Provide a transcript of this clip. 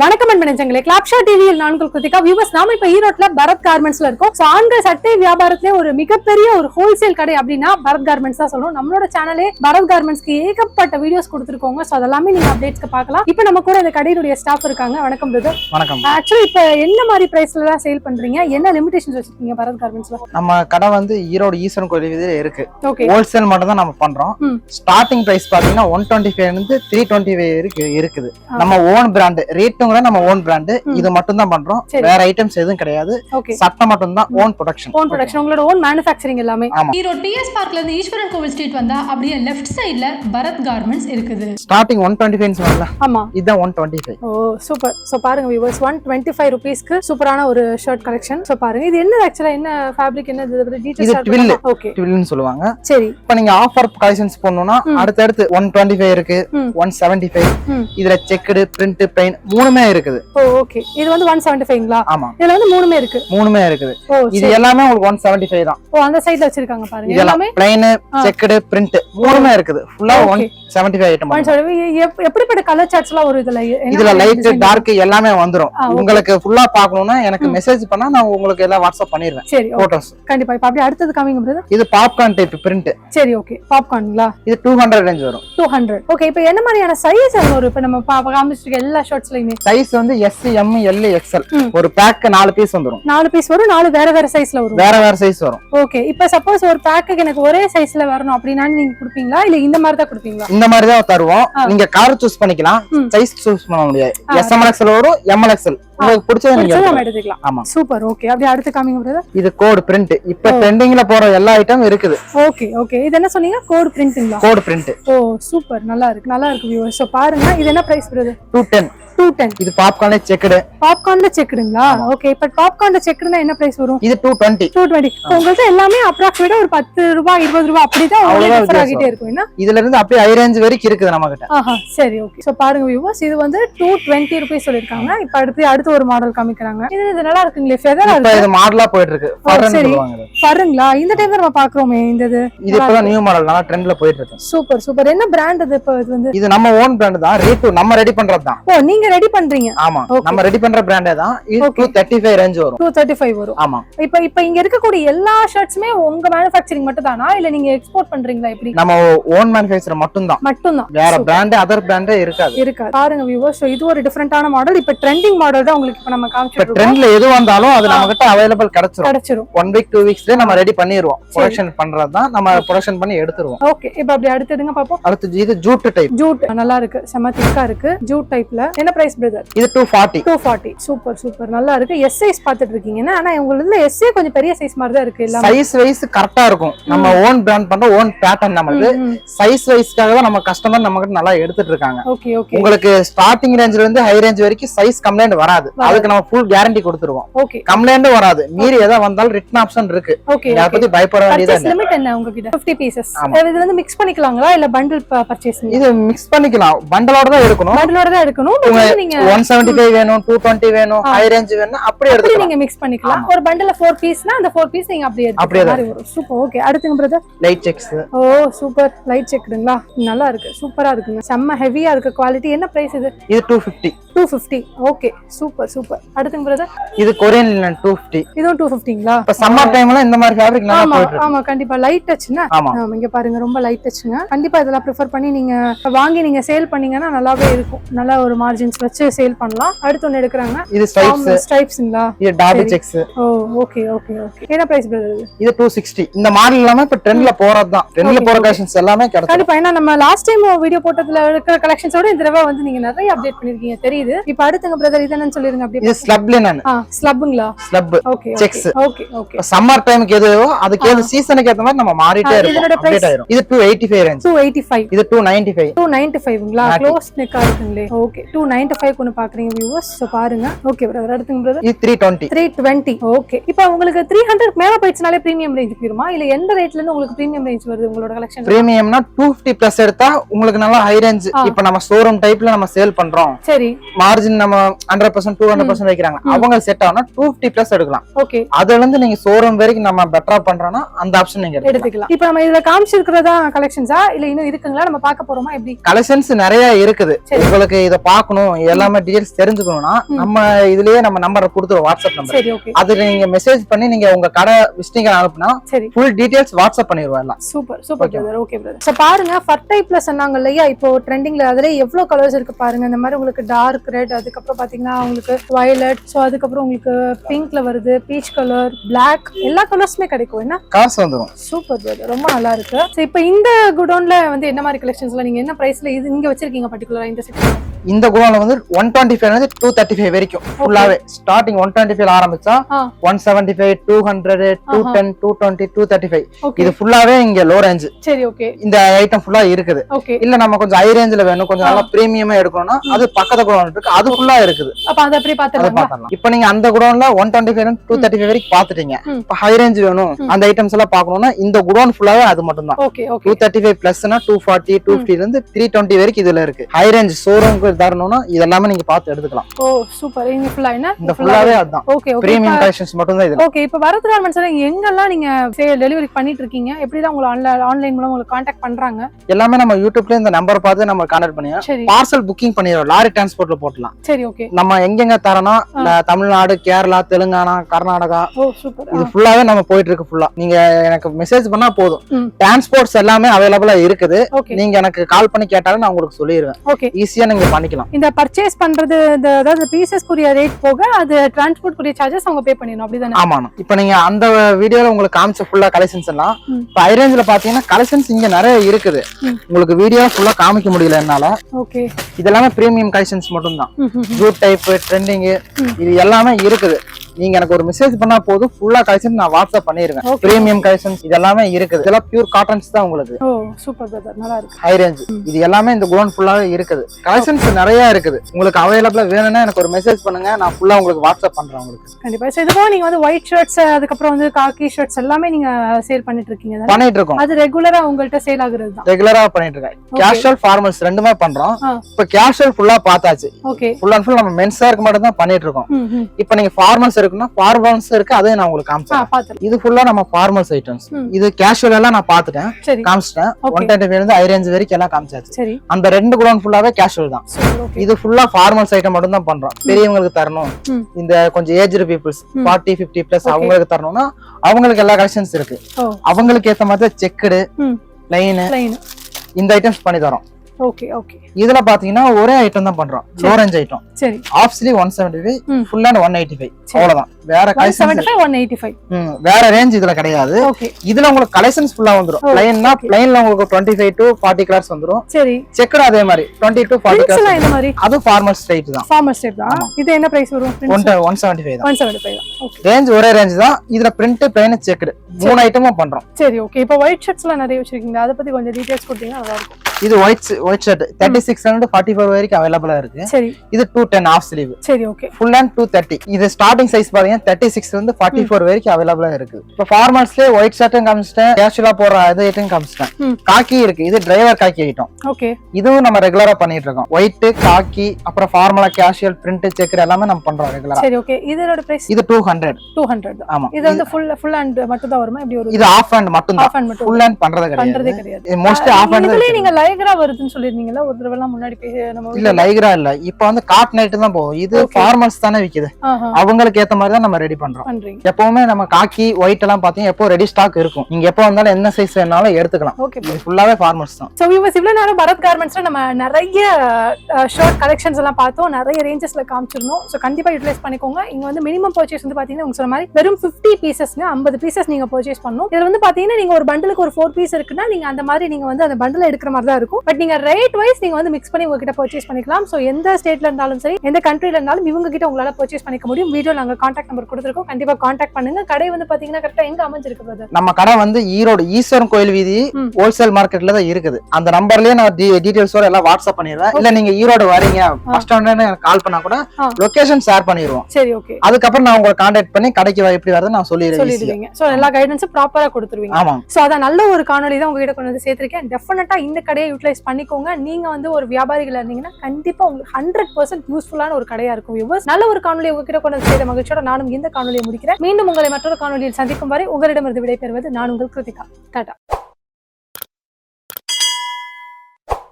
வணக்கம் அன்பு நெஞ்சங்களே. கிளாப்ஷா டிவியில் நான் உங்கள் கிருத்திகா. வியூவர்ஸ் நாம இப்ப ஈரோட்ல பரத் கார்மெண்ட்ஸ்ல இருக்கோம். சோ ஆண்கள் சட்டை வியாபாரத்திலே ஒரு மிகப்பெரிய ஒரு ஹோல்சேல் கடை அப்படின்னா பரத் கார்மெண்ட்ஸ் தான் சொல்லுவோம் நம்மளோட சேனலே பரத் கார்மெண்ட்ஸ்க்கு ஏகப்பட்ட வீடியோஸ் கொடுத்துருக்கோங்க. சோ அதெல்லாமே நீங்க அப்டேட்ஸ்க்கு பார்க்கலாம். இப்ப நம்ம கூட இந்த கடையினுடைய ஸ்டாஃப் இருக்காங்க. வணக்கம் பிரதர் வணக்கம். ஆக்சுவலி இப்ப என்ன மாதிரி பிரைஸ்ல எல்லாம் சேல் பண்றீங்க? என்ன லிமிடேஷன்ஸ் வச்சிருக்கீங்க பரத் கார்மெண்ட்ஸ்ல நம்ம கடை வந்து ஈரோடு ஈஸ்வரன் கோயில் வீதியில இருக்கு. ஓகே ஹோல்சேல் மட்டும் தான் நம்ம பண்றோம். ஸ்டார்டிங் பிரைஸ் பாத்தீங்கன்னா ஒன் டுவெண்ட்டி ஃபைவ் இருந்து த்ரீ டுவெண்ட்டி இருக்கு இருக்குது. நம்ம ஓன் பிராண்ட் ரேட்டுங்கிற நம்ம ஓன் பிராண்ட் இது மட்டும் தான் பண்றோம். வேற ஐட்டம்ஸ் எதுவும் கிடையாது. சட்டை மட்டும் தான் ஓன் ப்ரொடக்ஷன் ஓன் ப்ரொடக்ஷன் உங்களோட ஓன் மேனுஃபேக்சரிங் எல்லாமே. ஈரோடு டிஎஸ் பார்க்ல இருந்து ஈஸ்வரன் கோவில் ஸ்ட்ரீட் வந்தா அப்படியே லெஃப்ட் சைடுல பரத் கார்மெண்ட்ஸ் இருக்குது. ஸ்டார்டிங் ஒன் டுவெண்ட்டி ஃபைவ் சொல்லல ஆமா. இதுதான் one twenty five oh super so பாருங்க வியூவர்ஸ் ஒன் டுவெண்ட்டி ஃபைவ் ருபீஸ்க்கு சூப்பரான ஒரு ஷர்ட் கலெக்ஷன் ஸோ பாருங்க. இது என்ன ஆக்சுவலா என்ன ஃபேப்ரிக் என்ன இது twill. ஓகே ட்வில்னு சொல்லுவாங்க. சரி. இப்ப நீங்க ஆஃபர் கலெக்ஷன்ஸ் பண்ணணும்னா அடுத்தடுத்து ஒன் டுவெண்ட்டி ஃபைவ் இருக்கு. ம். ஒன் செவன்டி ஃபைவ் ம். இதுல செக்குடு பிரிண்ட் பெயின் மூணுமே இருக்குது. ஓகே இது வந்து ஒன் செவன்டி ஃபைவ்ங்களா ஆமா. இதுல வந்து மூணுமே இருக்கு. மூணுமே இருக்குது. இது. எல்லாமே உங்களுக்கு ஒன் செவன்டி ஃபைவ் தான். ஓ அந்த சைடுல வச்சிருக்காங்க பாருங்க. எல்லாமே பிளைன். செக்குடு பிரிண்ட் மூணுமே இருக்குது. ஃபுல்லா one Okay. Seventy five item one seventy எப்படிப்பட்ட கலர் சார்ட்ஸ் எல்லாம் வரும் இதுல? இதுல லைட்? டார்க் எல்லாமே வந்துரும். உங்களுக்கு ஃபுல்லா பார்க்கணும்னா எனக்கு மெசேஜ் பண்ணா நான் உங்களுக்கு எல்லாம் வாட்ஸ்அப் பண்ணிடுவேன். சரி. போட்டோஸ் கண்டிப்பா. இப்ப அப்படியே அடுத்தது காமிங்க பிரதர் இது பாப்கார்ன் டைப் பிரிண்ட் சரி ஓகே பாப்கார்ன்ங்களா இது டூ ஹண்ட்ரட் ரேஞ்ச் வரும். டூ ஹண்ட்ரட் ஓகே இப்போ என்ன மாதிரியான சைஸ் வரும்? இப்போ நம்ம காமிச்சிருக்க எல்லா ஷர்ட்ஸ்லயுமே சைஸ் வந்து எஸ் எம் எல் எக்ஸ்எல். ஒரு பேக் நாலு பீஸ் வந்துரும். நாலு பீஸ் வரும் நாலு வேற வேற சைஸ்ல வரும். வேற வேற சைஸ் வரும். ஓகே இப்போ சப்போஸ் ஒரு பேக்குக்கு எனக்கு ஒரே சைஸ்ல வரணும் அப்படின்னா நீங்க கொடுப்பீங்களா? இல்ல இந்த மாதிரி தான் கொடுப்பீங்களா? இந்த மாதிரி தான் தருவோம். நீங்க கலர் சூஸ் பண்ணிக்கலாம். சைஸ் சூஸ் பண்ண முடியாது. ஆ. எஸ் எக்ஸ்எல் வரும் எம்எல் எக்ஸ்எல் உங்களுக்கு பிடிச்சதை நீங்க நம்ம எடுத்துக்கலாம். ஆமா. சூப்பர் ஓகே அப்படியே அடுத்து காமிங்க பிரதர் இது கோட் பிரிண்ட் இப்ப ட்ரெண்டிங்ல போற எல்லா ஐட்டம் இருக்குது. ஓகே ஓகே இது என்ன சொன்னீங்க? கோட் பிரிண்டிங்களா கோட் பிரிண்ட் ஓ சூப்பர். நல்லா இருக்கு நல்லா இருக்கு வியூவர் ஸோ பாருங்க இது என்ன price brother two ten two ten இது பாப்கார்னே செக்குடு பாப்கார்ன்ல செக்குடுங்களா ஓகே இப்போ பாப்கார்ன்ல செக்குடுனா என்ன பிரைஸ் வரும்? இது டூ டுவெண்ட்டி டூ டுவெண்ட்டி உங்கள்கிட்ட எல்லாமே அப்ராக்சிமேட்டா ஒரு பத்து ரூபாய் இருபது ரூபாய் அப்படிதான் உங்களுக்கு. ஆகிட்டே இருக்கும். என்ன? இதுல இருந்து அப்படியே ஹை ரேஞ்ச் வரைக்கும் இருக்குது நம்ம கிட்ட சரி ஓகே சோ பாருங்க வியூவர்ஸ் இது வந்து டூ டுவெண்ட்டி ருபீஸ் சொல்லிருக்காங்க இப்ப அடுத்து அடுத்து ஒரு மாடல் காமிக்கிறாங்க. இது இது நல்லா இருக்குங்களே ஃபெதரா இப்ப இருக்கு. இது மாடலா போயிட்டு இருக்கு ஃபர்ன்னு. சொல்லுவாங்க இந்த டைம் நம்ம பாக்குறோமே இந்த இது. இது இப்பதான் நியூ மாடல் நல்லா ட்ரெண்ட்ல போயிட்டு இருக்கு சூப்பர் சூப்பர் என்ன பிராண்ட் இது இப்போ இது வந்து? இது நம்ம ஓன் பிராண்ட் தான். ரேட் நம்ம ரெடி பண்றது தான் ஓ நீங்க ரெடி பண்றீங்க. ஆமா. நம்ம ரெடி பண்ற பிராண்டே தான். இது Okay. Two thirty five range வரும். டூ தேர்ட்டி ஃபைவ் வரும். ஆமா. இப்ப இப்ப இங்க இருக்கக்கூடிய எல்லா ஷர்ட்ஸுமே உங்க மேனுஃபேக்சரிங் மட்டும் தானா இல்ல நீங்க எக்ஸ்போர்ட் பண்றீங்களா எப்படி? நம்ம ஓன் மேனுஃபேக்சர் மட்டும் தான் மட்டும்தான். வேற Super. பிராண்ட் அதர் பிராண்டே இருக்காது. இருக்கா பாருங்க வியூவர்ஸ் இது ஒரு டிஃபரெண்டான மாடல் இப்ப ட்ரெண்டிங் மாடல் தான் உங்களுக்கு இப்ப நம்ம இருக்கோம். ட்ரெண்ட்ல எது வந்தாலும் அது நம்ம கிட்ட அவைலபிள் கிடைச்சிரும். கிடைச்சிரும். ஒன் வீக் டூ வீக்ஸ்ல நம்ம ரெடி பண்ணிடுவோம் ப்ரொடக்ஷன் பண்றது தான் நம்ம ப்ரொடக்ஷன் பண்ணி எடுத்துருவோம். ஓகே இப்ப அப்படி அடுத்ததுங்க பாப்போம். அடுத்து இது ஜூட் டைப் ஜூட் நல்லா இருக்கு. செம திக்கா இருக்கு. ஜூட் டைப்ல என்ன பிரைஸ் பிரதர் இது two forty two forty super super நல்லா இருக்கு. எஸ் சைஸ் பாத்துட்டு இருக்கீங்கன்னா ஆனா உங்களுக்கு எஸ்ஏ கொஞ்சம் பெரிய சைஸ் மாதிரி தான் இருக்கு எல்லாமே. சைஸ் வைஸ் கரெக்டா இருக்கும். நம்ம ஓன் பிராண்ட் பண்ற ஓன் பேட்டர்ன் நம்மளுக்கு சைஸ் வைஸ்க்காக தான் நம்ம கஸ்டமர் நம்ம கிட்ட நல்லா எடுத்துட்டு இருக்காங்க. ஓகே ஓகே உங்களுக்கு ஸ்டார்டிங் ரேஞ்ச்ல இருந்து ஹை ரேஞ்ச் வரைக்கும் சைஸ் கம்ப்ளைண்ட் வராது. வராது. அதுக்கு நம்ம ஃபுல் கேரண்டி கொடுத்துருவோம். ஓகே கம்ப்ளைண்ட் வராது. மீறி எதாவது வந்தாலும் ரிட்டன் ஆப்ஷன் இருக்கு. ஓகே அதை பத்தி பயப்பட வேண்டியதா இல்ல. லிமிட் என்ன உங்ககிட்ட? 50 பீசஸ் ஆமா. இது வந்து மிக்ஸ் பண்ணிக்கலாங்களா? இல்ல பண்டில் பர்ச்சேஸ் இது மிக்ஸ் பண்ணிக்கலாம். பண்டலோட தான் எடுக்கணும். பண்டிலோட தான் எடுக்கணும். நீங்க ஒன் செவன்டி ஃபைவ் வேணும் டூ டுவெண்ட்டி வேணும் ஹை ரேஞ்ச் வேணும் அப்படி அப்படி எடுத்துக்கலாம். நீங்க மிக்ஸ் பண்ணிக்கலாம். ஒரு பண்டல்ல ஃபோர் பீஸ்னா அந்த ஃபோர் பீஸ் நீங்க அப்படியே அப்படியே வரும். Super okay அடுத்துங்க brother light checks oh super light செக்குடுங்களா நல்லா இருக்கு. சூப்பரா இருக்குங்க. செம்ம ஹெவியா இருக்கு குவாலிட்டி என்ன பிரைஸ் இது? இது two fifty two fifty okay super super அடுத்துங்க brother இது கொரியன் லினன் டூ ஃபிஃப்டி இதுவும் டூ ஃபிஃப்டிங்களா இப்ப சம்மர் டைம்ல இந்த மாதிரி ஃபேப்ரிக் ஆமா ஆமா கண்டிப்பா. லைட் டச்னா ஆமா. இங்க பாருங்க ரொம்ப லைட் டச்சுங்க கண்டிப்பா இதெல்லாம் ப்ரிஃபர் பண்ணி நீங்க வாங்கி நீங்க சேல் பண்ணீங்கன்னா நல்லாவே இருக்கும். நல்லா ஒரு மார்ஜின்ஸ் வச்சு சேல் பண்ணலாம். அடுத்து ஒன்னு எடுக்கிறாங்க இது ஸ்ட்ரைப்ஸ் ஸ்ட்ரைப்ஸுங்களா இது dobby. Checks oh okay okay okay என்ன பிரைஸ் பிரதர் இது? டூ சிக்ஸ்டி இந்த மாடல் இல்லாம இப்ப ட்ரெண்ட்ல போறது தான். ட்ரெண்ட்ல போற. கலெக்ஷன்ஸ் எல்லாமே கிடைச்சிடும் கண்டிப்பா ஏன்னா நம்ம லாஸ்ட் டைம் வீடியோ போட்டதுல இருக்கிற கலெக்ஷன்ஸோட இந்த தடவை வந்து நீங்க நிறைய அப்டேட் பண்ணிருக்கீங்க. தெரியுது? இப்போ அடுத்துங்க பிரதர் இது என்னன்னு சொல்லிருங்க இது அப்படியே ஸ்லப் லினன் ஆ ஸ்லப்புங்களா slub okay Checks. Okay okay summer டைமுக்கு எதுவோ அதுக்கு ஏது சீசனுக்கு ஏத்த மாதிரி நம்ம மாறிட்டே price? அப்டேட் ஆயிரும். இது two eighty five range two eighty five இது two ninety five two ninety ஃபைவ்ங்களா Matic. Close நெக்கா இருக்குங்களே. ஓகே டூ நைன்டி ஃபைவ் ஒன்று பாக்குறீங்க வியூவர்ஸ் ஸோ பாருங்க. ஓகே பிரதர் அடுத்துங்க பிரதர் இது three twenty three twenty okay இப்போ உங்களுக்கு த்ரீ ஹண்ட்ரட் மேல போயிடுச்சுனாலே ப்ரீமியம் ரேஞ்ச் போயிருமா? இல்ல எந்த ரேட்ல இருந்து உங்களுக்கு ப்ரீமியம் ரேஞ்ச் வருது உங்களோட கலெக்ஷன் பிரீமியம்னா டூ ஃபிஃப்டி பிளஸ் எடுத்தா உங்களுக்கு நல்லா ஹை ரேஞ்ச். இப்ப நம்ம ஷோரூம் டைப்ல நம்ம சேல் பண்றோம். சரி. மார்ஜின் நம்ம hundred percent two hundred percent வைக்கிறாங்க. அவங்க செட் ஆகுனா டூ ஃபிஃப்டி பிளஸ் எடுக்கலாம். ஓகே அதுல இருந்து நீங்க ஷோரூம் வரைக்கும் நம்ம பெட்டரா பண்றோம்னா அந்த ஆப்ஷன் நீங்க எடுத்துக்கலாம். இப்போ நம்ம இதுல காமிச்சிருக்கிறதா கலெக்ஷன்ஸா இல்ல இன்னும் இருக்குங்களா? நம்ம பார்க்க போறோமா? எப்படி? கலெக்ஷன்ஸ் நிறைய இருக்குது. உங்களுக்கு இத பார்க்கணும். எல்லாமே டீடைல்ஸ் தெரிஞ்சுக்கணும்னா நம்ம இதுலயே நம்ம நம்பரை கொடுத்துருவோம் வாட்ஸ்அப் நம்பர் அதுல நீங்க மெசேஜ் பண்ணி நீங்க உங்க கடை விசிட்டிங் அனுப்புனா சரி. ஃபுல் டீடைல்ஸ் வாட்ஸ்அப் பண்ணிடுவோம் எல்லாம். Super super. Brother okay brother so பாருங்க ஃபர்டை பிளஸ் சொன்னாங்க இல்லையா? இப்போ ட்ரெண்டிங்ல அதுல எவ்வளவு கலர்ஸ் இருக்கு பாருங்க. இந்த மாதிரி உங்களுக்கு டார்க் ரெட் அதுக்கப்புறம் பாத்தீங்கன்னா உங்களுக்கு வயலட் ஸோ அதுக்கப்புறம் உங்களுக்கு பிங்க்ல வருது பீச் கலர் பிளாக் எல்லா கலர்ஸுமே கிடைக்கும். என்ன? காசு வந்துடும் சூப்பர் பிரதர் ரொம்ப நல்லா இருக்கு. இப்போ இந்த குடோன்ல வந்து என்ன மாதிரி கலெக்ஷன்ஸ்ல நீங்க என்ன பிரைஸ்ல இது இங்க வச்சிருக்கீங்க பர்டிகுலரா இந்த செக்ஷன் இந்த குடோன்ல வந்து ஒன் டுவெண்ட்டி ஃபைவ் வந்து டூ தேர்ட்டி ஃபைவ் வரைக்கும் ஃபுல்லாவே ஸ்டார்டிங் ஒன் டுவெண்ட்டி ஃபைவ் ஆரம்பிச்சா. One seventy five two hundred two ten two twenty two thirty five இது ஃபுல்லாவே இங்க லோ ரேஞ்ச் சரி ஓகே இந்த ஐட்டம் ஃபுல்லா இருக்குது. இல்ல நம்ம கொஞ்சம் ஹை ரேஞ்சில வேணும். கொஞ்சம் நல்லா பிரீமியமா எடுக்கணும்னா அது பக்கத்து குடோன் இருக்கு. அது ஃபுல்லா இருக்குது. அப்ப அதை அப்படியே இப்போ நீங்க அந்த குடோன்ல one twenty five two thirty five வரைக்கும் பாத்துட்டீங்க. இப்போ ஹை ரேஞ்ச் வேணும். அந்த ஐட்டம்ஸ் எல்லாம் பார்க்கணும்னா இந்த குடோன் ஃபுல்லாவே அது மட்டும் தான் டூ தேர்ட்டி ஃபைவ் பிளஸ்னா டூ ஃபார்ட்டி டூ ஃபிஃப்டில இருந்து த்ரீ டுவெண்ட்டி வரைக்கும் இதுல இருக்கு. ஹை ரேஞ்ச் ஷோரூம்க்கு தரணும்னா இதெல்லாமே நீங்க பார்த்து எடுத்துக்கலாம். Oh super. இங்க ஃபுல்லா என்ன? இந்த ஃபுல்லாவே அதுதான். ஓகே ஓகே பிரீமியம் கலெக்ஷன்ஸ் மட்டும் தான் இதுல ஓகே இப்போ பரத் கார்மெண்ட்ஸ் எங்கெல்லாம் நீங்க டெலிவரி பண்ணிட்டு இருக்கீங்க எப்படிதான் உங்களை ஆன்லைன் ஆன்லைன் மூலம் உங்களுக்கு காண்டாக்ட் பண்றாங்க? எல்லாமே நம்ம யூடியூப்ல இந்த நம்பர் பார்த்து நம்ம கான்டாக்ட் பண்ணி சரி. பார்சல் புக்கிங் பண்ணிடுறோம் லாரி டிரான்ஸ்போர்ட்ல போட்டலாம் சரி ஓகே நம்ம எங்கெங்க இந்த தமிழ்நாடு கேரளா தெலுங்கானா கர்நாடகா. Oh super. இது ஃபுல்லாவே நம்ம போயிட்டு இருக்கு ஃபுல்லா நீங்க எனக்கு மெசேஜ் பண்ணா போதும். டிரான்ஸ்போர்ட்ஸ் எல்லாமே அவைலபிளா இருக்குது. நீங்க எனக்கு கால் பண்ணி கேட்டாலும் நான் உங்களுக்கு சொல்லிடுவேன் ஓகே ஈஸியா நீங்க பண்ணிக்கலாம். இந்த பர்ச்சேஸ் பண்றது இந்த அதாவது பீசஸ் குரிய ரேட் போக அது டிரான்ஸ்போர்ட் குரிய சார்ஜஸ் அவங்க பே பண்ணிடணும். அப்படிதானே? ஆமாண்ணா. இப்ப நீங்க அந்த வீடியோல உங்களுக்கு காமிச்ச ஃபுல்லா கலெக்ஷன்ஸ் எல்லாம். இப்ப ஐரேஞ்சில பாத்தீங்கன்னா கலெக்ஷன்ஸ் இங்க நிறைய இருக்குது. உங்களுக்கு வீடியோ ஃபுல்லா காமிக்க முடியல என்னால. ஓகே. இதெல்லாமே பிரீமியம் கலெக்ஷன்ஸ் மட்டும் தான். ஜூட் டைப் ட்ரெண்டிங் இது எல்லாமே இருக்குது. நீங்க எனக்கு ஒரு மெசேஜ் பண்ணா போதும். ஃபுல்லா கலெக்ஷன் நான் வாட்ஸ்அப் பண்ணிருவேன். பிரீமியம் கலெக்ஷன்ஸ் இது எல்லாமே இருக்குது. இதெல்லாம் பியூர் காட்டன்ஸ் தான் உங்களுக்கு. சூப்பர் பிரதர் நல்லா இருக்கு. ஹை ரேஞ்ச் இது எல்லாமே இந்த குடோன் ஃபுல்லாவே இருக்குது. கலெக்ஷன்ஸ் நிறைய இருக்குது. உங்களுக்கு அவைலபிளா வேணும்னா எனக்கு ஒரு மெசேஜ் பண்ணுங்க. நான் ஃபுல்லா உங்களுக்கு வாட்ஸ்அப் பண்றேன் உங்களுக்கு. கண்டிப்பா. சோ இதுவும் நீங்க வந்து ஒயிட் ஷர்ட்ஸ் அதுக்கப்புறம் வந்து காக்கி ஷர்ட்ஸ் எல்லாமே நீங்க சேல் பண்ணிட்டு இருக்கீங்க? பண்ணிட்டு இருக்கோம். அது ரெகுலரா உங்கள்ட்ட சேல் ஆகுறது தான். ரெகுலரா பண்ணிட்டு இருக்கேன். கேஷுவல் ஃபார்மல்ஸ் ரெண்டுமே பண்றோம். இப்ப கேஷுவல் ஃபுல்லா பார்த்தாச்சு. ஓகே ஃபுல் அண்ட் ஃபுல் நம்ம மென்ஸாருக்கு மட்டும் தான் பண்ணிட்டு இருக்கோம். இப்ப நீங்க ஃபார்மல்ஸ் இருக்குன்னா ஃபார்மல்ஸ் இருக்கு அதையும் நான் உங்களுக்கு காமிச்சேன் இது ஃபுல்லா நம்ம ஃபார்மல்ஸ் ஐட்டம்ஸ். இது கேஷுவல் எல்லாம் நான் பாத்துட்டேன் காமிச்சிட்டேன். ஒன் டுவெண்ட்டி ஃபைவ் இருந்து ஹை ரேஞ்ச் வரைக்கும் எல்லாம் காமிச்சாச்சு. சரி. அந்த ரெண்டு குடோன் ஃபுல்லாவே கேஷுவல் தான். இது ஃபுல்லா ஃபார்மல்ஸ் ஐட்டம் மட்டும் தான் பண்றோம். பெரியவங்களுக்கு தரணும். இந்த கொஞ்சம் aged peoples. Forty fifty plus. அவங்களுக்கு தரணும்னா அவங்களுக்கு எல்லா கலெக்ஷன்ஸ் இருக்கு. அவங்களுக்கு ஏத்த மாதிரி செக்குடு லைன் இந்த ஐட்டம்ஸ் பண்ணி தரோம். ஓகே ஓகே இதுல பாத்தீங்கன்னா ஒரே ஐட்டம் தான் பண்றோம். லோ ரேஞ்ச் ஐட்டம் சரி. Half sleeve one seventy five ம். Full hand one eighty five சரி. அவ்வளவுதான். வேற எயிட்டி ஃபைவ் வேற ரேஞ்ச் இதுல கிடையாது. ஓகே இதுல உங்களுக்கு கலெக்ஷன்ஸ் ஃபுல்லா வந்துரும். பிளைன்னா பிளைன்ல உங்களுக்கு twenty five to forty colours வந்துரும். சரி. செக்குடு அதே மாதிரி. Twenty to forty prints colours எல்லாம் இந்த மாதிரி? அது ஃபார்மல் ஸ்ட்ரைட் தான். ஃபார்மல் ஸ்டேட் தான். இது என்ன பிரைஸ் வரும்? ஒன் ஒன் செவன்டி ஃபைவ் தான். ஒன் செவன்டி ஃபைவ் தான். ஓகே ரேஞ்ச் ஒரே ரேஞ்ச் தான். இதுல பிரிண்ட் பிளைன் செக்குடு மூணு ஐட்டமும் பண்றோம். சரி ஓகே இப்போ ஒயிட் ஷர்ட்ஸ்லாம் நிறைய வச்சிருக்கீங்க அதை பத்தி கொஞ்சம் டீடைல்ஸ் கொடுத்தீங்கன்னா நல்லா இருக்கும். இது white white shirt thirty six இருந்து ஃபார்ட்டி ஃபோர் வரைக்கும் அவைலபிளா இருக்கு. சரி. இது டூ டென் ஆஃப் ஸ்லீவ் சரி okay full hand two thirty இது ஸ்டார்டிங் சைஸ் பாத்தீங்கன்னா தேர்ட்டி சிக்ஸ் இருந்து ஃபார்ட்டி ஃபோர் வரைக்கும் அவைலபிளா இருக்கு. இப்போ ஃபார்மல்ஸ்லேயே ஒயிட் ஷர்ட்டும் காமிச்சிட்டேன். கேஷுவலா போடுற இது ஐட்டம் காமிச்சிட்டேன். காக்கி இருக்கு. இது டிரைவர் காக்கி ஐட்டம் ஓகே இதுவும் நம்ம ரெகுலரா பண்ணிட்டு இருக்கோம். ஒயிட் காக்கி அப்புறம் ஃபார்மலா கேஷுவல் பிரிண்ட் செக்கர் எல்லாமே நம்ம பண்றோம் ரெகுலரா சரி ஓகே இதோட பிரைஸ் இது டூ ஹண்ட்ரட் டூ ஹண்ட்ரட் தான். ஆமா. இது வந்து ஃபுல் ஃபுல் ஹேண்ட் மட்டும் தான் வருமா? இப்படி ஒரு இது ஆஃப் ஹேண்ட் மட்டும் தான் ஃபுல் ஹேண்ட் பண்றது பண்றதே கிடையாது. கிடையாது. மோஸ்ட்லி ஆஃப் ஹேண்ட் நீங்க லைக்ரா வருதுன்னு சொல்லிருந்தீங்கல்ல ஒரு தடவை எல்லாம் முன்னாடி பேச நம்ம இல்ல லைக்ரா இல்ல. இப்ப வந்து காட் நைட் தான் போகும். இது. ஃபார்மல்ஸ் தானே விக்குது. அவங்களுக்கு ஏத்த மாதிரி தான் நம்ம ரெடி பண்றோம். எப்பவுமே நம்ம காக்கி ஒயிட் எல்லாம் பாத்தீங்கன்னா எப்போ ரெடி ஸ்டாக் இருக்கும். நீங்க எப்போ வந்தாலும் என்ன சைஸ் வேணாலும் எடுத்துக்கலாம். ஓகே ஃபுல்லாவே ஃபார்மல்ஸ் தான். ஸோ வியூவர்ஸ் இவ்வளோ நேரம் பரத் கார்மெண்ட்ஸ்ல நம்ம நிறைய ஷர்ட் கலெக்ஷன்ஸ் எல்லாம் பார்த்தோம். நிறைய ரேஞ்சஸ்ல காமிச்சிருந்தோம். ஸோ கண்டிப்பா யூட்டிலைஸ் பண்ணிக்கோங்க. இங்க வந்து மினிமம் பர்ச்சேஸ் வந்து பாத்தீங்கன்னா உங்க சொன்ன மாதிரி வெறும் ஃபிஃப்டி பீசஸ்ங்க ஐம்பது பீசஸ் நீங்க பர்ச்சேஸ் பண்ணணும். இதுல வந்து பாத்தீங்கன்னா நீங்க ஒரு பண்டலுக்கு ஒரு ஃபோர் பீஸ் இருக்குன்னா நீங்க அந்த மாதிரி நீங்க வந்து அந்த பண்டல் எடுக்கிற மாதிரி தான் இருக்கும். பட் நீங்க ரேட் வைஸ் நீங்க வந்து மிக்ஸ் பண்ணி உங்ககிட்ட பர்ச்சேஸ் பண்ணிக்கலாம். ஸோ எந்த ஸ்டேட்ல இருந்தாலும் சரி எந்த கண்ட்ரில இருந்தாலும் இவங்க கிட்ட உங்களால பர்ச்சேஸ் பண்ணிக்க முடியும். வீடியோ நாங்க கான்டாக்ட் நம்பர் கொடுத்துருக்கோம். கண்டிப்பா கான்டாக்ட் பண்ணுங்க. கடை வந்து பாத்தீங்கன்னா கரெக்டா எங்க அமைஞ்சிருக்கு? நம்ம கடை வந்து ஈரோடு ஈஸ்வரன் கோயில் வீதி. ஹோல்சேல் மார்க்கெட்ல தான் இருக்குது. அந்த நம்பர்லயே நான் டீடைல்ஸோட எல்லாம் வாட்ஸ்அப் பண்ணிடுவேன் இல்ல நீங்க ஈரோடு வரீங்க. பஸ் ஸ்டாண்ட்ல எனக்கு கால் பண்ணா கூட. லொகேஷன் ஷேர் பண்ணிடுவோம். சரி ஓகே அதுக்கப்புறம் நான் உங்களை கான்டாக்ட் பண்ணி கடைக்கு எப்படி வருது நான். சொல்லிடுவீங்க. ஸோ எல்லா கைடன்ஸும் ப்ராப்பரா கொடுத்துருவீங்க. ஆமாம். ஸோ அதான் நல்ல ஒரு காணொலி தான் உங்ககிட்ட கொண்டு வந்து சேர்த்திருக்கேன். டெஃபினட்டா இந்த கடையை யூட்டிலைஸ் பண்ணிக்கோங்க. பார்த்துக்கோங்க. நீங்க வந்து ஒரு வியாபாரிகள் இருந்தீங்கன்னா கண்டிப்பா உங்களுக்கு ஹண்ட்ரட் பர்சன்ட் யூஸ்ஃபுல்லான ஒரு கடையா இருக்கும். வியூவர்ஸ் நல்ல ஒரு காணொலி உங்ககிட்ட கொண்டு செய்த மகிழ்ச்சியோட நானும் இந்த காணொலியை முடிக்கிறேன். மீண்டும் உங்களை மற்றொரு காணொலியில் சந்திக்கும் வரை உங்களிடமிருந்து விடைபெறுவது நான் உங்கள் கிருத்திகா. டாடா.